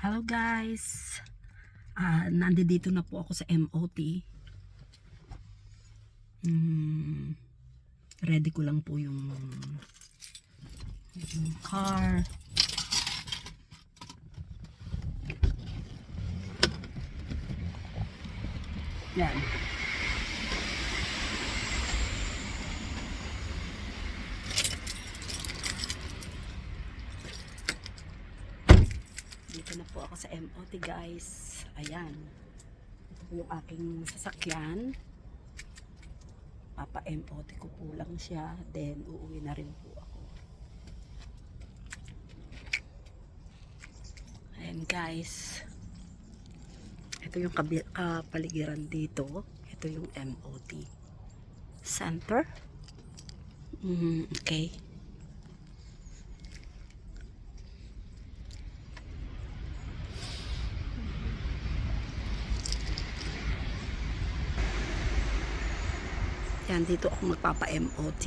Hello guys. Ah, nandito na po ako sa MOT. Mm, ready ko lang po yung, yung car. Yan. Dito na po ako sa MOT guys. Ayan. Ito yung aking sasakyan. Papa MOT ko po lang siya. Then uuwi na rin po ako. Ayan guys. Ito yung kapaligiran dito. Ito yung MOT. Center. Mm, okay. Yan, dito ako magpapa-MOT.